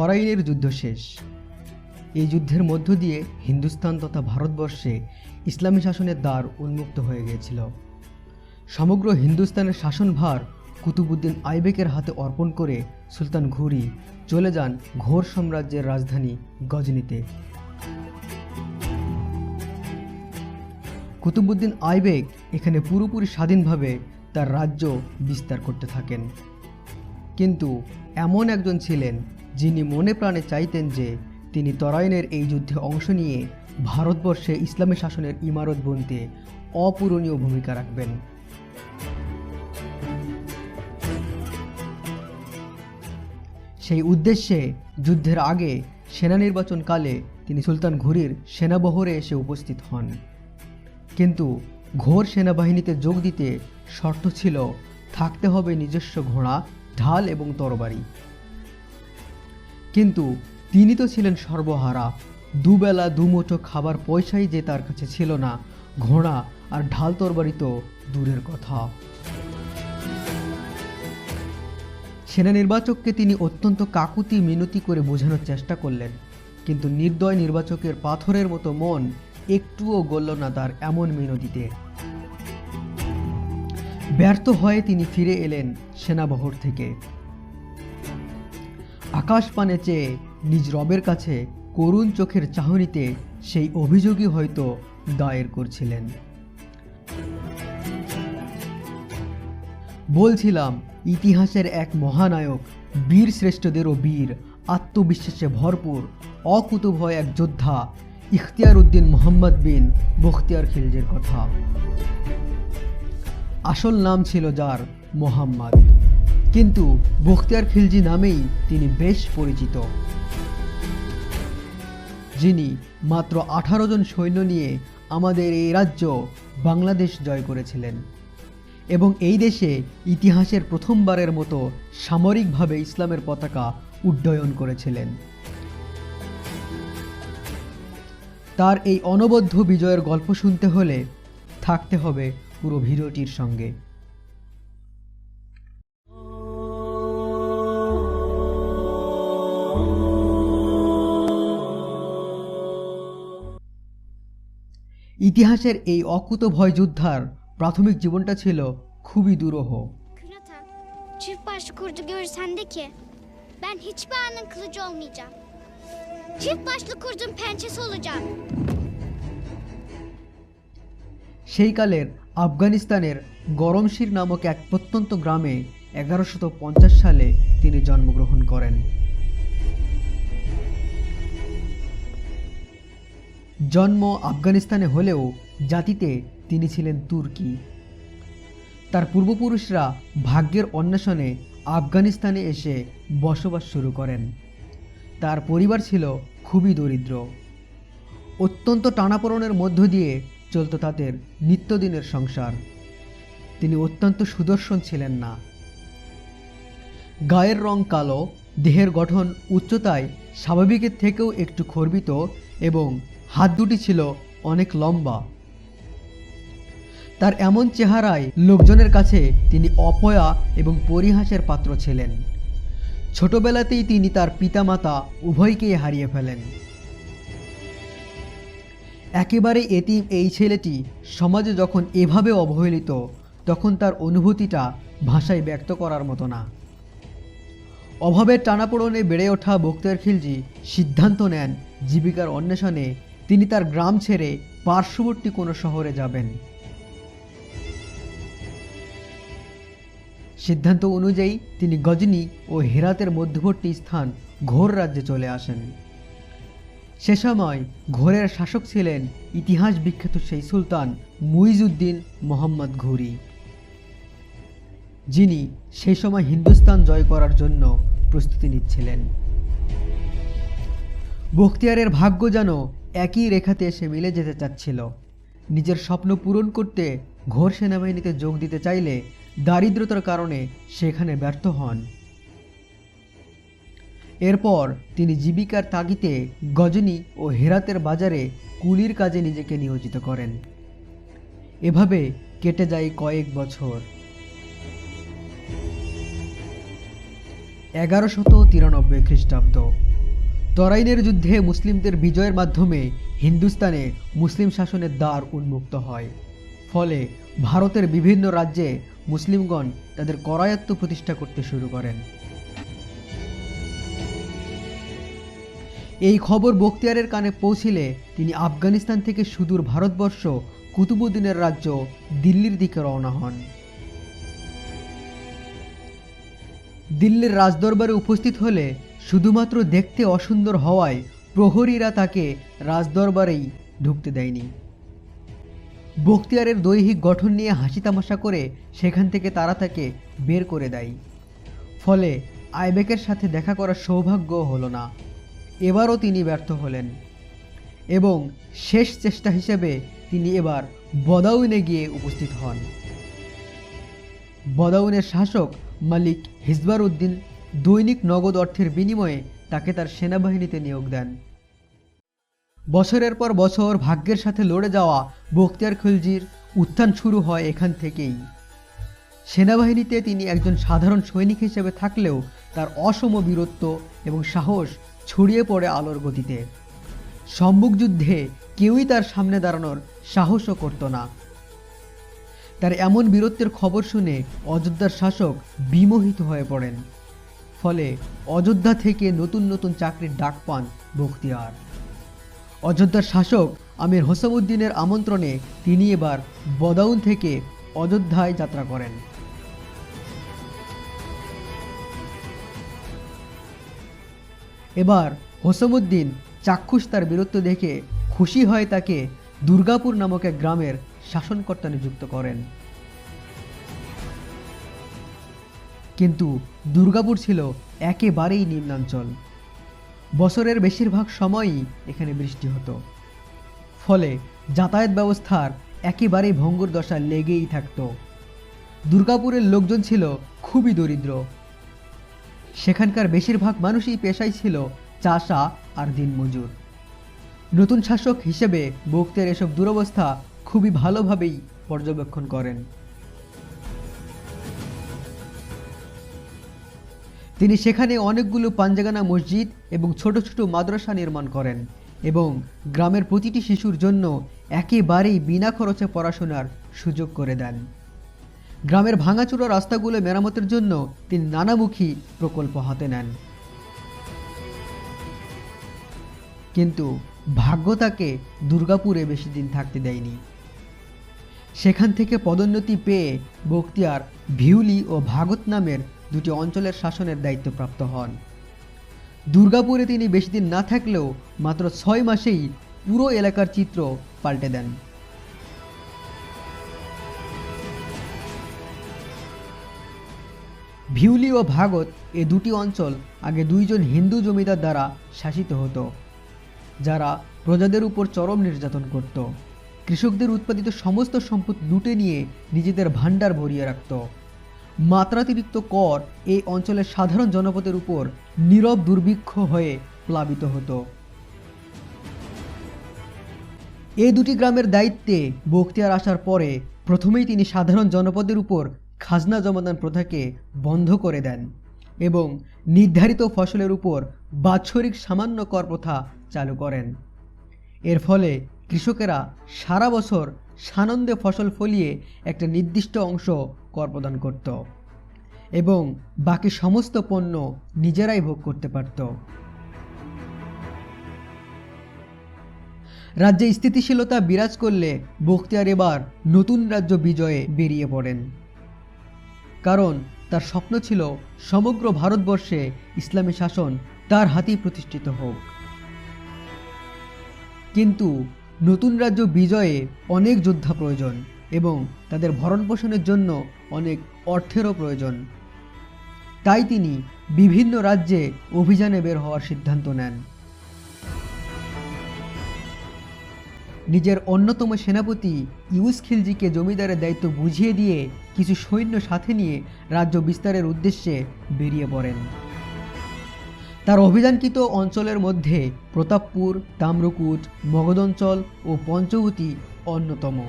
তরাইনের যুদ্ধ শেষ। এই যুদ্ধের মধ্য দিয়ে হিন্দুস্তান তথা ভারতবর্ষে ইসলামী শাসনের দ্বার উন্মুক্ত হয়ে গিয়েছিল। সমগ্র হিন্দুস্তানের শাসনভার কুতুবুদ্দিন আইবেকের হাতে অর্পণ করে সুলতান ঘুরি চলে যান ঘোর সাম্রাজ্যের রাজধানী গজনীতে। কুতুবুদ্দিন আইবেক এখানে পুরোপুরি স্বাধীনভাবে তার রাজ্য বিস্তার করতে থাকেন। কিন্তু এমন একজন ছিলেন যিনি মনে প্রাণে চাইতেন যে তিনি তরাইনের এই যুদ্ধে অংশ নিয়ে ভারতবর্ষে ইসলামী শাসনের ইমারত বনতে অপূরণীয় ভূমিকা রাখবেন। সেই উদ্দেশ্যে যুদ্ধের আগে সেনা নির্বাচনকালে তিনি সুলতান ঘুরির সেনাবহরে এসে উপস্থিত হন। কিন্তু ঘোর সেনাবাহিনীতে যোগ দিতে শর্ত ছিল থাকতে হবে নিজস্ব ঘোড়া, ঢাল এবং তরবারি। কিন্তু তিনি তো ছিলেন সর্বহারা। দুবেলা দুমুঠো খাবার পয়সাই যে তার কাছে ছিল না, ঘোড়া আর ঢাল তরবারি তো দূরের কথা। সেনা নির্বাচককে তিনি অত্যন্ত কাকুতি মিনতি করে বোঝানোর চেষ্টা করলেন, কিন্তু নির্দয় নির্বাচকের পাথরের মতো মন একটুও গলল না তার এমন মিনতিতে। ব্যর্থ হয়ে তিনি ফিরে এলেন সেনাবহর থেকে। আকাশ পানে চেয়ে নিজ রবের কাছে করুণ চোখের চাহনিতে সেই অভিযোগই হয়তো দায়ের করছিলেন। বলছিলাম, ইতিহাসের এক মহানায়ক, বীর শ্রেষ্ঠদেরও বীর, আত্মবিশ্বাসে ভরপুর, অকুতভয় এক যোদ্ধা, ইখতিয়ার উদ্দিন মোহাম্মদ বিন বখতিয়ার খিলজের কথা। আসল নাম ছিল যার, মোহাম্মদ। কিন্তু বখতিয়ার খিলজি নামেই তিনি বেশ পরিচিত। যিনি মাত্র আঠারো জন সৈন্য নিয়ে আমাদের এই রাজ্য বাংলাদেশ জয় করেছিলেন এবং এই দেশে ইতিহাসের প্রথমবারের মতো সামরিকভাবে ইসলামের পতাকা উড্ডয়ন করেছিলেন। তার এই অনবদ্য বিজয়ের গল্প শুনতে হলে থাকতে হবে পুরো ভিডিওটির সঙ্গে। ইতিহাসের এই অকুত ভয় যোদ্ধার প্রাথমিক জীবনটা ছিল খুবই দুরহ। সেই কালের আফগানিস্তানের গরমশির নামক এক প্রত্যন্ত গ্রামে এগারোশত সালে তিনি জন্মগ্রহণ করেন। জন্ম আফগানিস্তানে হলেও জাতিতে তিনি ছিলেন তুর্কি। তার পূর্বপুরুষরা ভাগ্যের অন্বেষণে আফগানিস্তানে এসে বসবাস শুরু করেন। তার পরিবার ছিল খুবই দরিদ্র। অত্যন্ত টানাপোড়েনের মধ্য দিয়ে চলত তাদের নিত্যদিনের সংসার। তিনি অত্যন্ত সুদর্শন ছিলেন না। গায়ের রং কালো, দেহের গঠন উচ্চতায় স্বাভাবিকের থেকেও একটু খর্বিত এবং হাত দুটি ছিল অনেক লম্বা। তার এমন চেহারায় লোকজনের কাছে তিনি অপয়া এবং পরিহাসের পাত্র ছিলেন। ছোটবেলাতেই তিনি তার পিতামাতা উভয়কেই হারিয়ে ফেলেন। একেবারে এতিম এই ছেলেটি সমাজে যখন এভাবে অবহেলিত, তখন তার অনুভূতিটা ভাষায় ব্যক্ত করার মতো না। অভাবের টানাপোড়নে বেড়ে ওঠা বক্তিয়ার খিলজি সিদ্ধান্ত নেন জীবিকার অন্বেষণে তিনি তার গ্রাম ছেড়ে পার্শ্ববর্তী কোনো শহরে যাবেন। সিদ্ধান্ত অনুযায়ী তিনি গজনী ও হেরাতের মধ্যবর্তী স্থান ঘোর রাজ্যে চলে আসেন। সে সময় ঘোরের শাসক ছিলেন ইতিহাস বিখ্যাত সেই সুলতান মুইজউদ্দিন মোহাম্মদ ঘুরি। যিনি সেই সময় হিন্দুস্তান জয় করার জন্য প্রস্তুতি নিচ্ছিলেন। বখতিয়ারের ভাগ্য যেন একই রেখাতে এসে মিলে যেতে চাচ্ছিল। নিজের স্বপ্ন পূরণ করতে ঘোর সেনাবাহিনীতে যোগ দিতে চাইলে দারিদ্রতার কারণে সেখানে ব্যর্থ হন। এরপর তিনি জীবিকার তাগিতে গজনী ও হেরাতের বাজারে কুলির কাজে নিজেকে নিয়োজিত করেন। এভাবে কেটে যায় কয়েক বছর। এগারোশত তিরানব্বই খ্রিস্টাব্দ। তরাইনের যুদ্ধে মুসলিমদের বিজয়ের মাধ্যমে হিন্দুস্তানে মুসলিম শাসনের দ্বার উন্মুক্ত হয়। ফলে ভারতের বিভিন্ন রাজ্যে মুসলিমগণ তাদের করায়ত্ত প্রতিষ্ঠা করতে শুরু করেন। এই খবর বখতিয়ারের কানে পৌঁছিলে তিনি আফগানিস্তান থেকে সুদূর ভারতবর্ষ কুতুবুদ্দিনের রাজ্য দিল্লির দিকে রওনা হন। দিল্লির রাজদরবারে উপস্থিত হলে শুধুমাত্র দেখতে অসুন্দর হওয়ায় প্রহরীরা তাকে রাজদরবারেই ঢুকতে দেয়নি। বখতিয়ারের দৈহিক গঠন নিয়ে হাসি তামাশা করে সেখান থেকে তারা তাকে বের করে দেয়। ফলে আইবেকের সাথে দেখা করার সৌভাগ্য হলো না। এবারও তিনি ব্যর্থ হলেন এবং শেষ চেষ্টা হিসেবে তিনি এবার বদাউনে গিয়ে উপস্থিত হন। বদাউনের শাসক মালিক হিজবার উদ্দিন দৈনিক নগদ অর্থের বিনিময়ে তাকে তার সেনাবাহিনীতে নিয়োগ দেন। বছরের পর বছর ভাগ্যের সাথে লড়ে যাওয়া বখতিয়ার খলজির উত্থান শুরু হয় এখান থেকেই। সেনাবাহিনীতে তিনি একজন সাধারণ সৈনিক হিসেবে থাকলেও তার অসম বীরত্ব এবং সাহস ছড়িয়ে পড়ে আলোর গতিতে। সম্মুখ যুদ্ধে কেউই তার সামনে দাঁড়ানোর সাহসও করত না। তার এমন বীরত্বের খবর শুনে অযোধ্যার শাসক বিমোহিত হয়ে পড়েন। ফলে অযোধ্যা থেকে নতুন নতুন চাকরির ডাক পান বখতিয়ার। অযোধ্যার শাসক আমির হোসামুদ্দিনের আমন্ত্রণে তিনি এবার বদাউন থেকে অযোধ্যায় যাত্রা করেন। এবার হোসামুদ্দিন চাক্ষুষ তার বীরত্ব দেখে খুশি হয়ে তাকে দুর্গাপুর নামক এক গ্রামের শাসনকর্তা নিযুক্ত করেন। কিন্তু দুর্গাপুর ছিল একেবারেই নিম্নাঞ্চল। বছরের বেশিরভাগ সময়ই এখানে বৃষ্টি হতো। ফলে যাতায়াত ব্যবস্থার একেবারেই ভঙ্গুর দশা লেগেই থাকত। দুর্গাপুরের লোকজন ছিল খুবই দরিদ্র। সেখানকার বেশিরভাগ মানুষই পেশায় ছিল চাষা আর দিনমজুর। নতুন শাসক হিসেবে বক্তের এসব দুরবস্থা খুবই ভালোভাবেই পর্যবেক্ষণ করেন। তিনি সেখানে অনেকগুলো পাঞ্জাগানা মসজিদ এবং ছোট ছোট মাদ্রাসা নির্মাণ করেন এবং গ্রামের প্রতিটি শিশুর জন্য একেবারেই বিনা খরচে পড়াশোনার সুযোগ করে দেন। গ্রামের ভাঙাচুরা রাস্তাগুলো মেরামতের জন্য তিনি নানামুখী প্রকল্প হাতে নেন। কিন্তু ভাগ্য তাকে দুর্গাপুরে বেশি দিন থাকতে দেয়নি। সেখান থেকে পদোন্নতি পেয়ে বখতিয়ার ভিউলি ও ভাগত নামের দুটি অঞ্চলের শাসনের দায়িত্বপ্রাপ্ত হন। দুর্গাপুরে তিনি বেশি দিন না থাকলেও মাত্র ছয় মাসেই পুরো এলাকার চিত্র পাল্টে দেন। ভিউলি ও ভাগত এ দুটি অঞ্চল আগে দুইজন হিন্দু জমিদার দ্বারা শাসিত হতো, যারা প্রজাদের উপর চরম নির্যাতন করত। কৃষকদের উৎপাদিত সমস্ত সম্পদ লুটে নিয়ে নিজেদের ভাণ্ডার ভরিয়ে রাখত। মাত্রাতিরিক্ত কর এই অঞ্চলের সাধারণ জনপদের উপর নীরব দুর্ভিক্ষ হয়ে প্লাবিত হতো। এই দুটি গ্রামের দায়িত্বে বখতিয়ার আসার পরে প্রথমেই তিনি সাধারণ জনপদের উপর খাজনা জমাদান প্রথাকে বন্ধ করে দেন এবং নির্ধারিত ফসলের উপর বাৎসরিক সামান্য কর প্রথা চালু করেন। এর ফলে কৃষকেরা সারা বছর সানন্দে ফসল ফলিয়ে একটা নির্দিষ্ট অংশ কর প্রদান করত এবং বাকি সমস্ত পণ্য নিজেরাই ভোগ করতে পারত। রাজ্যে স্থিতিশীলতা বিরাজ করলে বখতিয়ার এবার নতুন রাজ্য বিজয়ে বেরিয়ে পড়েন। কারণ তার স্বপ্ন ছিল সমগ্র ভারতবর্ষে ইসলামী শাসন তার হাতেই প্রতিষ্ঠিত হোক। কিন্তু নতুন রাজ্য বিজয়ে অনেক যোদ্ধা প্রয়োজন। এবং তাদের ভরণ পোষণের জন্য অনেক অর্থেরও প্রয়োজন। তাই তিনি বিভিন্ন রাজ্যে অভিযানে বের হওয়ার সিদ্ধান্ত নেন। নিজের অন্যতম সেনাপতি ইউস খিলজিকে জমিদারের দায়িত্ব বুঝিয়ে দিয়ে কিছু সৈন্য সাথে নিয়ে রাজ্য বিস্তারের উদ্দেশ্যে বেরিয়ে পড়েন। তার অভিযানকৃত অঞ্চলের মধ্যে প্রতাপপুর তাম্রকূট মগধ অঞ্চল ও পঞ্চবতী অন্যতম।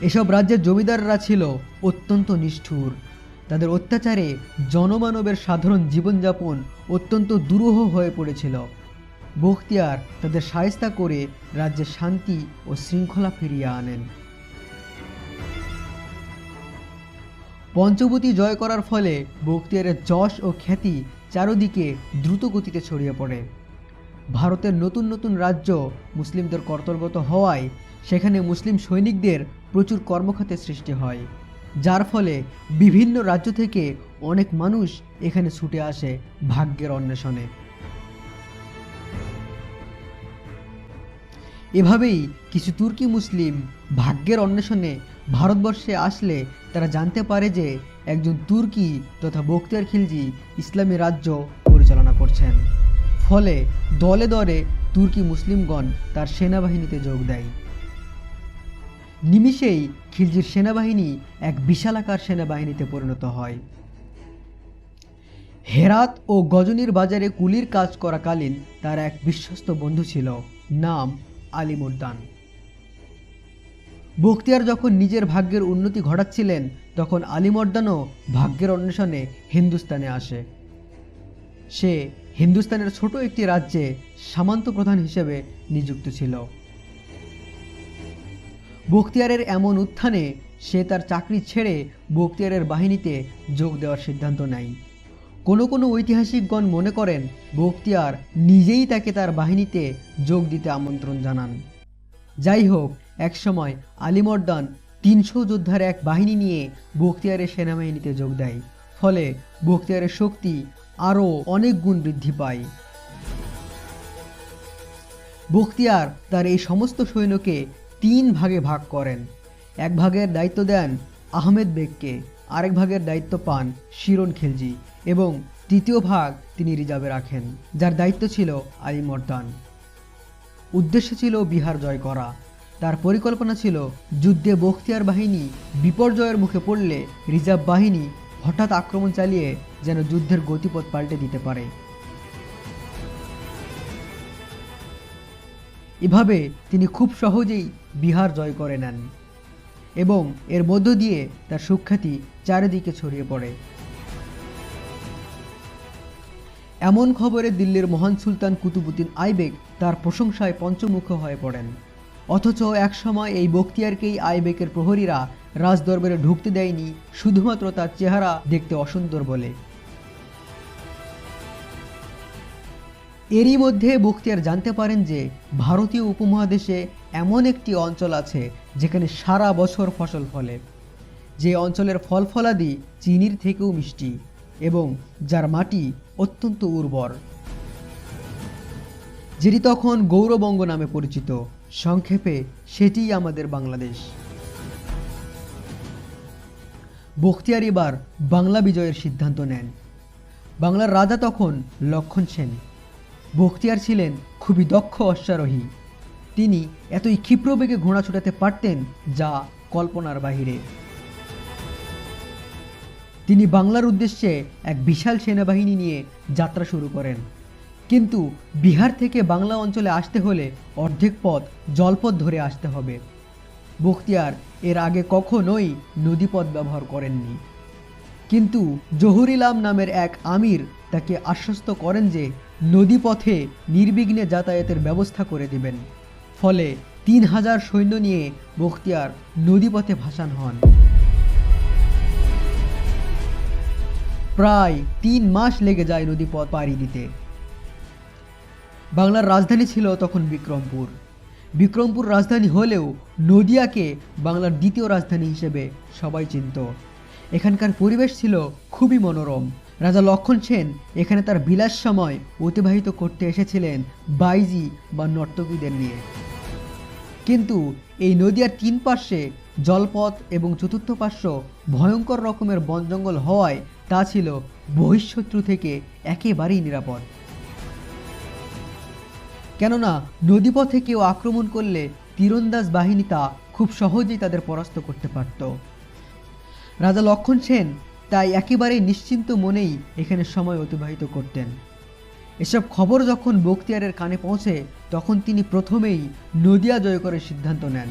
এসব রাজ্যের জমিদাররা ছিল অত্যন্ত নিষ্ঠুর। তাদের অত্যাচারে জনমানবের সাধারণ জীবনযাপন অত্যন্ত দুরূহ হয়ে পড়েছিল। বখতিয়ার তাদের সায়স্তা করে রাজ্যে শান্তি ও শৃঙ্খলা ফিরিয়ে আনেন। পঞ্চবতী জয় করার ফলে বখতিয়ারের যশ ও খ্যাতি চারদিকে দ্রুত গতিতে ছড়িয়ে পড়ে। ভারতের নতুন নতুন রাজ্য মুসলিমদের কর্তব্যত হওয়ায় সেখানে মুসলিম সৈনিকদের প্রচুর কর্মখাতের সৃষ্টি হয়, যার ফলে বিভিন্ন রাজ্য থেকে অনেক মানুষ এখানে ছুটে আসে ভাগ্যের অন্বেষণে। এভাবেই কিছু তুর্কি মুসলিম ভাগ্যের অন্বেষণে ভারতবর্ষে আসলে তারা জানতে পারে যে একজন তুর্কি তথা বখতিয়ার খিলজি ইসলামী রাজ্য পরিচালনা করছেন। ফলে দলে দলে তুর্কি মুসলিমগণ তার সেনাবাহিনীতে যোগ দেয়। নিমিষেই খিলজির সেনাবাহিনী এক বিশালাকার সেনাবাহিনীতে পরিণত হয়। হেরাত ও গজনীর বাজারে কুলির কাজ করাকালীন তার এক বিশ্বস্ত বন্ধু ছিল, নাম আলিমুদ্দান বখতিয়ার যখন নিজের ভাগ্যের উন্নতি ঘটাচ্ছিলেন, তখন আলিমর্দানও ভাগ্যের অন্বেষণে হিন্দুস্তানে আসে। সে হিন্দুস্তানের ছোট একটি রাজ্যে সামন্ত প্রধান হিসেবে নিযুক্ত ছিল। বখতিয়ারের এমন উত্থানে সে তার চাকরি ছেড়ে বখতিয়ারের বাহিনীতে যোগ দেওয়ার সিদ্ধান্ত নেয়। কোনো কোনো ঐতিহাসিকগণ মনে করেন বখতিয়ার নিজেই তাকে তার বাহিনীতে যোগ দিতে আমন্ত্রণ জানান। যাই হোক একসময় আলিমর্দান তিনশো যোদ্ধার এক বাহিনী নিয়ে বখতিয়ারের সেনাবাহিনীতে যোগ দেয়, ফলে বখতিয়ারের শক্তি আরও অনেক গুণ বৃদ্ধি পায়। বখতিয়ার তার এই সমস্ত সৈন্যকে তিন ভাগে ভাগ করেন। এক ভাগের দায়িত্ব দেন আহমেদ বেগকে, আরেক ভাগের দায়িত্ব পান শিরন খিলজি এবং তৃতীয় ভাগ তিনি রিজার্ভে রাখেন, যার দায়িত্ব ছিল আলী মর্দান। উদ্দেশ্য ছিল বিহার জয় করা। তার পরিকল্পনা ছিল যুদ্ধে বখতিয়ার বাহিনী বিপর্যয়ের মুখে পড়লে রিজার্ভ বাহিনী হঠাৎ আক্রমণ চালিয়ে যেন যুদ্ধের গতিপথ পাল্টে দিতে পারে। এভাবে তিনি খুব সহজেই বিহার জয় করে নেন এবং এর মধ্য দিয়ে তার সুখ্যাতি চারিদিকে ছড়িয়ে পড়ে। এমন খবরে দিল্লির মহান সুলতান কুতুবুদ্দিন আইবেক তার প্রশংসায় পঞ্চমুখ হয়ে পড়েন। অথচ একসময় এই বক্তিয়ারকেই আইবেকের প্রহরীরা রাজদরবারে ঢুকতে দেয়নি, শুধুমাত্র তার চেহারা দেখতে অসুন্দর বলে। এরই মধ্যে বখতিয়ার জানতে পারেন যে ভারতীয় উপমহাদেশে এমন একটি অঞ্চল আছে যেখানে সারা বছর ফসল ফলে। যে অঞ্চলের ফল ফলাদি চিনির থেকেও মিষ্টি এবং যার মাটি অত্যন্ত উর্বর। যেটি তখন গৌরবঙ্গ নামে পরিচিত, সংক্ষেপে সেটিই আমাদের বাংলাদেশ। বখতিয়ার এবার বাংলা বিজয়ের সিদ্ধান্ত নেন। বাংলার রাজা তখন লক্ষণ সেন। বখতিয়ার ছিলেন খুবই দক্ষ অশ্বারোহী। তিনি এতই ক্ষিপ্র বেগে ঘোড়া ছুটাতে পারতেন যা কল্পনার বাহিরে। তিনি বাংলার উদ্দেশ্যে এক বিশাল সেনাবাহিনী নিয়ে যাত্রা শুরু করেন। কিন্তু বিহার থেকে বাংলা অঞ্চলে আসতে হলে অর্ধেক পথ জলপথ ধরে আসতে হবে। বখতিয়ার এর আগে কখনোই নদীপথ ব্যবহার করেননি। কিন্তু জহুরিলাম নামের এক আমির তাকে আশ্বস্ত করেন যে নদীপথে নির্বিঘ্নে যাতায়াতের ব্যবস্থা করে দিবেন। ফলে তিন হাজার সৈন্য নিয়ে বখতিয়ার নদীপথে ভাসান হন। প্রায় তিন মাস লেগে যায় নদীপথ পাড়ি দিতে। বাংলার রাজধানী ছিল তখন বিক্রমপুর। বিক্রমপুর রাজধানী হলেও নদিয়াকে বাংলার দ্বিতীয় রাজধানী হিসেবে সবাই চিনত। এখানকার পরিবেশ ছিল খুবই মনোরম। রাজা লক্ষণ সেন এখানে তার বিলাস সময় অতিবাহিত করতে এসেছিলেন বাইজি বা নর্তকীদের নিয়ে। কিন্তু এই নদিয়ার তিন পার্শ্বে জলপথ এবং চতুর্থ পার্শ্ব ভয়ঙ্কর রকমের বন জঙ্গল হওয়ায় তা ছিল বহিঃশত্রু থেকে একেবারেই নিরাপদ। কেননা নদীপথে কেউ আক্রমণ করলে তীরন্দাজ বাহিনী তা খুব সহজেই তাদের পরাস্ত করতে পারত। রাজা লক্ষণ সেন তাই একেবারেই নিশ্চিন্ত মনেই এখানে সময় অতিবাহিত করতেন। এসব খবর যখন বখতিয়ারের কানে পৌঁছে, তখন তিনি প্রথমেই নদিয়া জয় করার সিদ্ধান্ত নেন।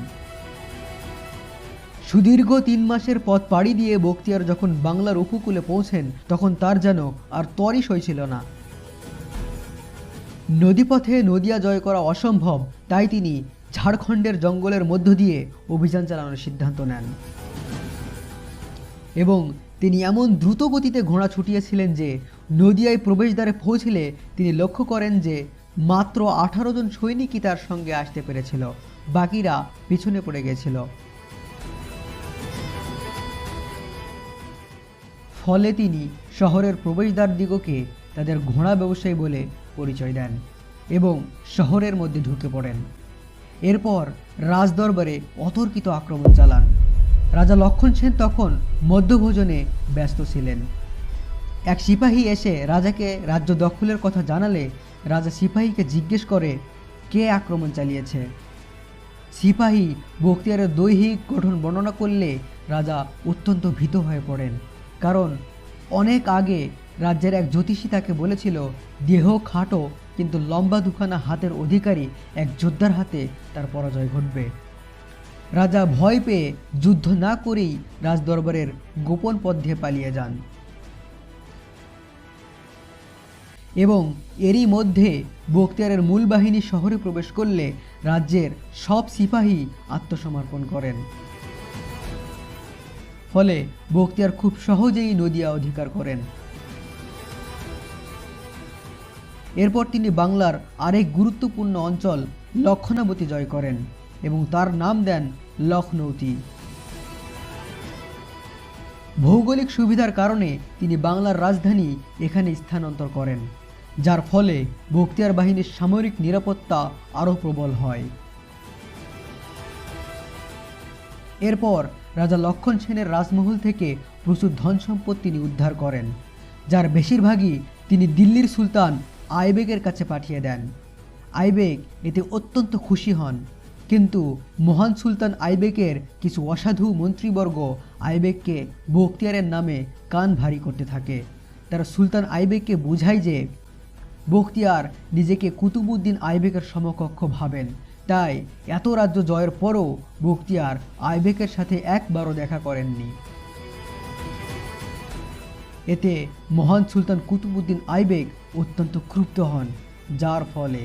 সুদীর্ঘ তিন মাসের পথ পাড়ি দিয়ে বক্তিয়ার যখন বাংলার উপকূলে পৌঁছেন, তখন তার যেন আর তরই সইছিল না। নদীপথে নদিয়া জয় করা অসম্ভব, তাই তিনি ঝাড়খণ্ডের জঙ্গলের মধ্য দিয়ে অভিযান চালানোর সিদ্ধান্ত নেন। এবং তিনি এমন দ্রুত গতিতে ঘোড়া ছুটিয়েছিলেন যে নদিয়ায় প্রবেশদ্বারে পৌঁছলে তিনি লক্ষ্য করেন যে মাত্র আঠারো জন সৈনিকই তার সঙ্গে আসতে পেরেছিল, বাকিরা পিছনে পড়ে গেছিল। ফলে তিনি শহরের প্রবেশদ্বার দিগকে তাদের ঘোড়া ব্যবসায়ী বলে পরিচয় দেন এবং শহরের মধ্যে ঢুকে পড়েন। এরপর রাজদরবারে অতর্কিত আক্রমণ চালান। রাজা লক্ষণ সেন তখন মধ্যভোজনে ব্যস্ত ছিলেন। এক সিপাহী এসে রাজাকে রাজ্য দখলের কথা জানালে রাজা সিপাহীকে জিজ্ঞেস করে, কে আক্রমণ চালিয়েছে? সিপাহী বক্তিয়ারের দৈহিক গঠন বর্ণনা করলে রাজা অত্যন্ত ভীত হয়ে পড়েন। কারণ অনেক আগে রাজ্যের এক জ্যোতিষী তাকে বলেছিল, দেহ খাটো, কিন্তু লম্বা দুখানা হাতের অধিকারী এক যোদ্ধার হাতে তার পরাজয় ঘটবে। রাজা ভয় পেয়ে যুদ্ধ না করেই রাজদরবারের গোপন পথ পালিয়ে যান। এবং এরই মধ্যে বক্তিয়ারের মূল বাহিনী শহরে প্রবেশ করলে রাজ্যের সব সিপাহী আত্মসমর্পণ করেন। ফলে বক্তিয়ার খুব সহজেই নদিয়া অধিকার করেন। এরপর তিনি বাংলার আরেক গুরুত্বপূর্ণ অঞ্চল লক্ষণাবতী জয় করেন। এবং তার নাম দেন লখনৌতি। ভৌগোলিক সুবিধার কারণে তিনি বাংলার রাজধানী এখানে স্থানান্তর করেন, যার ফলে বক্তিয়ার বাহিনীর সামরিক নিরাপত্তা আরও প্রবল হয়। এরপর রাজা লক্ষণ সেনের রাজমহল থেকে প্রচুর ধন সম্পদ তিনি উদ্ধার করেন, যার বেশিরভাগই তিনি দিল্লির সুলতান আইবেকের কাছে পাঠিয়ে দেন। আইবেক এতে অত্যন্ত খুশি হন। কিন্তু মহান সুলতান আইবেকের কিছু অসাধু মন্ত্রীবর্গ আইবেককে বক্তিয়ারের নামে কান ভারী করতে থাকে। তারা সুলতান আইবেককে বোঝায় যে বখতিয়ার নিজেকে কুতুবুদ্দিন আইবেকের সমকক্ষ ভাবেন। তাই এত রাজ্য জয়ের পরও বখতিয়ার আইবেকের সাথে একবারও দেখা করেননি। এতে মহান সুলতান কুতুবুদ্দিন আইবেক অত্যন্ত ক্ষুব্ধ হন, যার ফলে